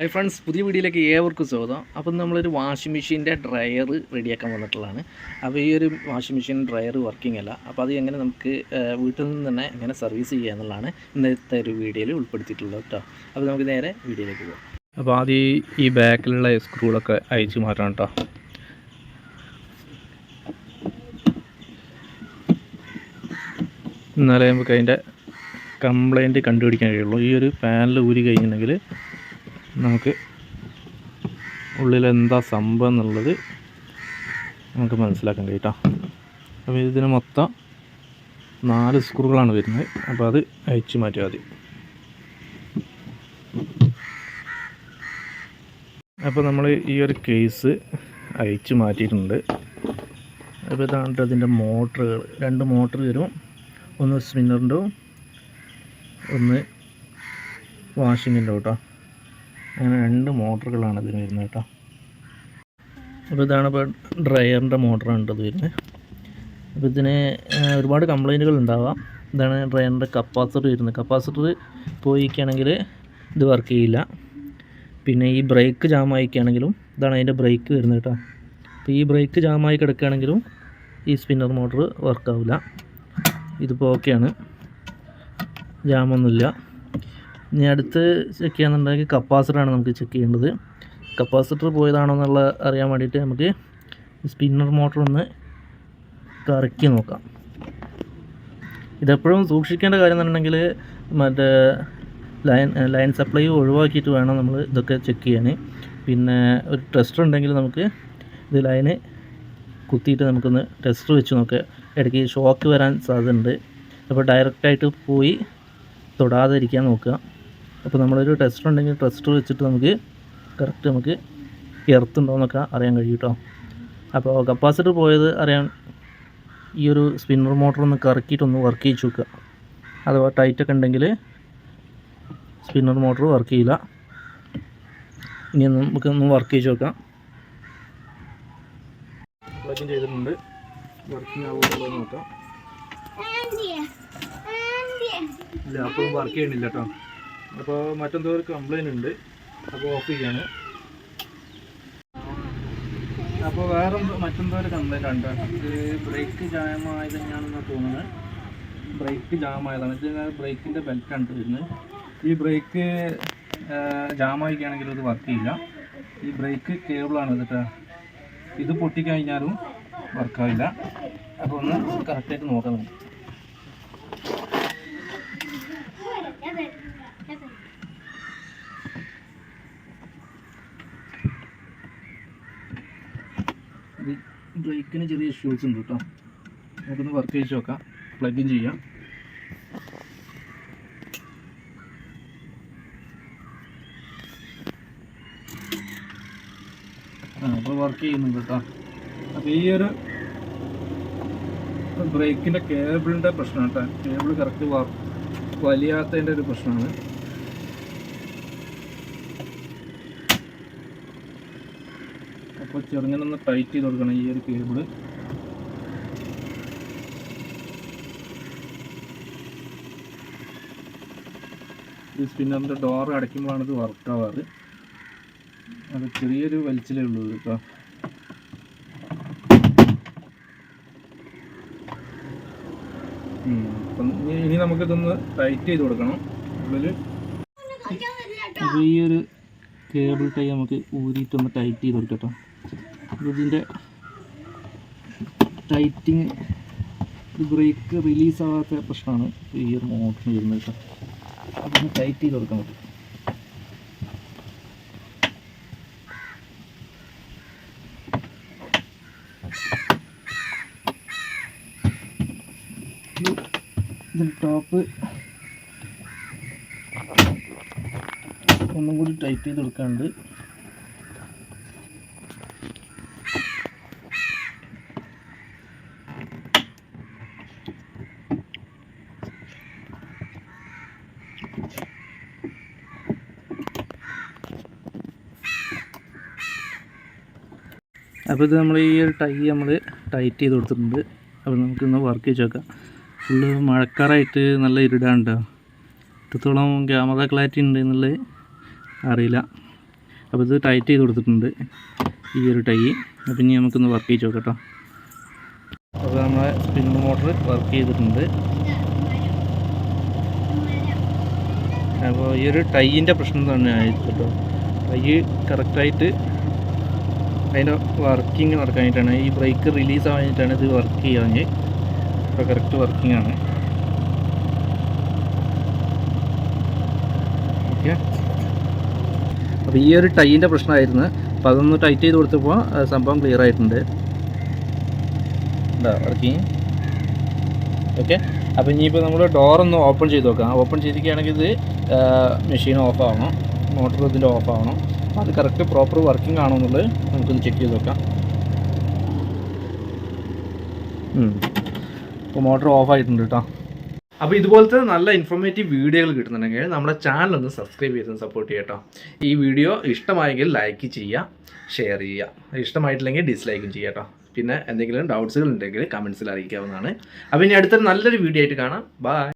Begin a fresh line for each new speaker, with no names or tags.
Hi friends പുതിയ വീഡിയോയിലേക്ക് ഏവർക്കും സ്വാഗതം. അപ്പം നമ്മളൊരു വാഷിംഗ് മെഷീന്റെ ഡ്രയർ റെഡിയാക്കാൻ വന്നിട്ടുള്ളതാണ്. അപ്പോൾ ഈ ഒരു വാഷിംഗ് മെഷീൻ ഡ്രയർ വർക്കിംഗ് അല്ല. അപ്പോൾ അത് എങ്ങനെ നമുക്ക് വീട്ടിൽ നിന്ന് തന്നെ എങ്ങനെ സർവീസ് ചെയ്യുക എന്നുള്ളതാണ് ഇന്നത്തെ ഒരു വീഡിയോയിൽ ഉൾപ്പെടുത്തിയിട്ടുള്ളത് കേട്ടോ. അപ്പോൾ നമുക്ക് നേരെ വീഡിയോയിലേക്ക് പോകാം.
അപ്പോൾ ആദ്യം ഈ ബാക്കിലുള്ള സ്ക്രൂകളൊക്കെ അയച്ചു മാറ്റണം കേട്ടോ. എന്നാലേ നമുക്ക് അതിന്റെ കംപ്ലൈന്റ് കണ്ടുപിടിക്കാൻ കഴിയുള്ളൂ. ഈ ഒരു പാനൽ ഊരി കഴിഞ്ഞിട്ടുണ്ടെങ്കിൽ നമുക്ക് ഉള്ളിൽ എന്താ സംഭവം എന്നുള്ളത് നമുക്ക് മനസ്സിലാക്കാൻ കേട്ടോ. അപ്പോൾ ഇതിന് മൊത്തം നാല് സ്ക്രൂകളാണ് വരുന്നത്. അപ്പോൾ അത് അയച്ചു മാറ്റിയാൽ മതി അപ്പോൾ നമ്മൾ ഈ ഒരു കേസ് അയച്ചു മാറ്റിയിട്ടുണ്ട്. അപ്പോൾ ഇതാണ് അതിന്റെ മോട്ടറുകൾ രണ്ട് മോട്ടർ വരും. ഒന്ന് സ്പിന്നറിന്റെ ഒന്ന് വാഷിങ്ങിന്റെ കേട്ടോ. അങ്ങനെ രണ്ട് മോട്ടറുകളാണ് ഇതിന് വരുന്നത് കേട്ടോ. അപ്പോൾ ഇതാണ് ഇപ്പോൾ ഡ്രയറിന്റെ മോട്ടറാണ് ഇത് വരുന്നത്. അപ്പോൾ ഇതിന് ഒരുപാട് കംപ്ലൈന്റുകൾ ഉണ്ടാവാം. ഇതാണ് ഡ്രയറിന്റെ കപ്പാസിറ്റർ വരുന്നത്. കപ്പാസിറ്റർ പോയിക്കുകയാണെങ്കിൽ ഇത് വർക്ക് ചെയ്യില്ല. പിന്നെ ഈ ബ്രേക്ക് ജാം ആയിക്കുകയാണെങ്കിലും ഇതാണ് അതിന്റെ ബ്രേക്ക് വരുന്നത് കേട്ടോ. അപ്പോൾ ഈ ബ്രേക്ക് ജാമായി കിടക്കുകയാണെങ്കിലും ഈ സ്പിന്നർ മോട്ടർ വർക്കാവില്ല ഇതിപ്പോൾ ഓക്കെയാണ് ജാമൊന്നുമില്ല ഇനി അടുത്ത് ചെക്ക് ചെയ്യാന്നുണ്ടെങ്കിൽ കപ്പാസിറ്ററാണ് നമുക്ക് ചെക്ക് ചെയ്യേണ്ടത്. കപ്പാസിറ്റർ പോയതാണോ എന്നുള്ള അറിയാൻ വേണ്ടിയിട്ട് നമുക്ക് സ്പിന്നർ മോട്ടർ ഒന്ന് കറക്കി നോക്കാം. ഇതെപ്പോഴും സൂക്ഷിക്കേണ്ട കാര്യം എന്നുണ്ടെങ്കിൽ മറ്റേ ലൈൻ ലൈൻ സപ്ലൈ ഒഴിവാക്കിയിട്ട് വേണം നമ്മൾ ഇതൊക്കെ ചെക്ക് ചെയ്യാൻ. പിന്നെ ഒരു ടെസ്റ്റർ ഉണ്ടെങ്കിൽ നമുക്ക് ഇത് ലൈന് കുത്തിയിട്ട് നമുക്കൊന്ന് ടെസ്റ്റർ വെച്ച് നോക്കാം. ഇടയ്ക്ക് ഷോക്ക് വരാൻ സാധ്യതയുണ്ട്. അപ്പോൾ ഡയറക്റ്റായിട്ട് പോയി തൊടാതിരിക്കാൻ നോക്കുക. അപ്പോൾ നമ്മളൊരു ടെസ്റ്റർ ഉണ്ടെങ്കിൽ ടെസ്റ്റർ വെച്ചിട്ട് നമുക്ക് കറക്റ്റ് നമുക്ക് എർത്തുണ്ടോ എന്നൊക്കെ അറിയാൻ കഴിയും കേട്ടോ. അപ്പോൾ കപ്പാസിറ്റർ പോയത് അറിയാൻ ഈ ഒരു സ്പിന്നർ മോട്ടർ ഒന്ന് കറക്കിയിട്ടൊന്ന് വർക്ക് ചെയ്യിച്ച് വെക്കുക അഥവാ ടൈറ്റൊക്കെ ഉണ്ടെങ്കിൽ സ്പിന്നർ മോട്ടർ വർക്ക് ചെയ്യില്ല. ഇനി ഒന്ന് നമുക്കൊന്ന് വർക്ക് ചെയ്ത് വെക്കാം പ്ലഗിൻ ചെയ്തിട്ടുണ്ട്. വർക്കിംഗ് ആവുമ്പോൾ നോക്കാം. ഇല്ല അപ്പോൾ വർക്ക് ചെയ്യണില്ല കേട്ടോ. അപ്പോൾ മറ്റെന്തോ ഒരു കംപ്ലൈന്റ് ഉണ്ട്. അപ്പോൾ ഓഫ് ചെയ്യാണ്. അപ്പോൾ വേറെ മറ്റെന്തോ ഒരു കംപ്ലൈന്റ് ഉണ്ട് ഇത് ബ്രേക്ക് ജാമായത് തന്നെയാണെന്ന് തോന്നുന്നത് ബ്രേക്ക് ജാമായതാണ് വെച്ചാൽ ബ്രേക്കിന്റെ ബെൽറ്റാണ് വരുന്നത് ഈ ബ്രേക്ക് ജാമായിക്കുകയാണെങ്കിൽ ഇത് വർക്ക് ചെയ്യില്ല. ഈ ബ്രേക്ക് കേബിളാണ് കേട്ടോ ഇത് പൊട്ടിക്കഴിഞ്ഞാലും വർക്കാവില്ല അപ്പോൾ ഒന്ന് കറക്റ്റായിട്ട് നോക്കാം നമുക്ക് ബ്രേക്കിന് ചെറിയ ഇഷ്യൂസ് ഉണ്ട് കേട്ടോ നമുക്കൊന്ന് വർക്ക് ചെയ്ത് നോക്കാം. പ്ലഗിൻ ചെയ്യാം. അപ്പോൾ വർക്ക് ചെയ്യുന്നുണ്ട് കേട്ടോ അപ്പോൾ ഈ ഒരു ബ്രേക്കിന്റെ കേബിളിന്റെ പ്രശ്നമാണ് കേട്ടോ കേബിൾ കറക്റ്റ് വലിയാത്തതിന്റെ ഒരു പ്രശ്നമാണ്. അപ്പോൾ ചെറുങ്ങനെ ഒന്ന് ടൈറ്റ് ചെയ്ത് കൊടുക്കണം ഈ ഒരു കേബിൾ ഈ സ്പിന്നറിന്റെ ഡോർ അടയ്ക്കുമ്പോഴാണ് ഇത് വർക്ക് ആവാറ്. അത് ചെറിയൊരു വലിച്ചിലേ ഉള്ളൂ കേട്ടോ അപ്പം ഇനി- നമുക്കിതൊന്ന് ടൈറ്റ് ചെയ്ത് കൊടുക്കണം. ഉള്ളിൽ ഈ ഒരു കേബിൾ ടൈ നമുക്ക് ഊരിയിട്ടൊന്ന് ടൈറ്റ് ചെയ്ത് കൊടുക്കട്ടോ ഇതിന്റെ ടൈറ്റിങ് ഇത് ബ്രേക്ക് റിലീസ് ആവാത്ത പ്രശ്നമാണ്. ഈ ഒരു മോട്ടറിന് വരുന്നത് കേട്ടോ. അതൊന്ന് ടൈറ്റ് ചെയ്ത് കൊടുക്കാൻ പറ്റും. ടോപ്പ് ഒന്നും കൂടി ടൈറ്റ് ചെയ്ത് കൊടുക്കാണ്ട് അപ്പോൾ ഇത് നമ്മൾ ഈ ഒരു ടൈ നമ്മൾ ടൈറ്റ് ചെയ്ത് കൊടുത്തിട്ടുണ്ട്. അപ്പോൾ നമുക്കിന്ന് വർക്ക് ചെയ്ത് നോക്കാം ഫുള്ള് മഴക്കാറായിട്ട് നല്ല ഇരുടാണ്ടോ എത്രത്തോളം ക്യാമറ ക്ലാരിറ്റി ഉണ്ട് എന്നുള്ളത് അറിയില്ല. അപ്പോൾ ഇത് ടൈറ്റ് ചെയ്ത് കൊടുത്തിട്ടുണ്ട് ഈ ഒരു ടൈ. അപ്പം ഇനി നമുക്കൊന്ന് വർക്ക് ചെയ്ത് നോക്കാം കേട്ടോ അപ്പോൾ നമ്മളെ സ്പിൻ മോട്ടർ വർക്ക് ചെയ്തിട്ടുണ്ട്. അപ്പോൾ ഈ ഒരു ടൈയിന്റെ പ്രശ്നം തന്നെ ആയിരിക്കും കേട്ടോ ടൈ കറക്റ്റായിട്ട് അതിന്റെ വർക്കിംഗ് നടക്കാനായിട്ടാണ്. ഈ ബ്രേക്ക് റിലീസ് ആവാനായിട്ടാണ് ഇത് വർക്ക് ചെയ്യാമെങ്കിൽ ഇപ്പോൾ കറക്റ്റ് വർക്കിംഗ് ആണ്. ഓക്കെ അപ്പോൾ ഈ ഒരു ടൈന്റെ പ്രശ്നമായിരുന്നു. അപ്പോൾ അതൊന്ന് ടൈറ്റ് ചെയ്ത് കൊടുത്തപ്പോൾ സംഭവം ക്ലിയർ ആയിട്ടുണ്ട്. എന്താ വർക്കിങ് ഓക്കെ അപ്പോൾ ഇനിയിപ്പോൾ നമ്മൾ ഡോറൊന്ന് ഓപ്പൺ ചെയ്ത് നോക്കാം ഓപ്പൺ ചെയ്തിരിക്കുകയാണെങ്കിൽ ഇത് മെഷീൻ ഓഫ് ആവണം. മോട്ടർ ഇതിന്റെ ഓഫ് ആവണം. അപ്പോൾ അത് കറക്റ്റ് പ്രോപ്പർ വർക്കിംഗ് ആണോ എന്നുള്ളത് നമുക്കൊന്ന് ചെക്ക് ചെയ്ത് നോക്കാം. ഇപ്പോൾ മോട്ടർ ഓഫ് ആയിട്ടുണ്ട് കേട്ടോ അപ്പോൾ ഇതുപോലത്തെ നല്ല ഇൻഫോർമേറ്റീവ് വീഡിയോകൾ കിട്ടുന്നുണ്ടെങ്കിൽ നമ്മുടെ ചാനൽ ഒന്ന് സബ്സ്ക്രൈബ് ചെയ്ത് സപ്പോർട്ട് ചെയ്യട്ടോ ഈ വീഡിയോ ഇഷ്ടമായെങ്കിൽ ലൈക്ക് ചെയ്യുക ഷെയർ ചെയ്യുക. ഇഷ്ടമായിട്ടില്ലെങ്കിൽ ഡിസ്ലൈക്കും കേട്ടോ പിന്നെ എന്തെങ്കിലും ഡൗട്ട്സുകൾ ഉണ്ടെങ്കിൽ കമൻസിൽ അറിയിക്കാവുന്നതാണ്. അപ്പോൾ ഇനി അടുത്തൊരു നല്ലൊരു വീഡിയോ ആയിട്ട് കാണാം. ബൈ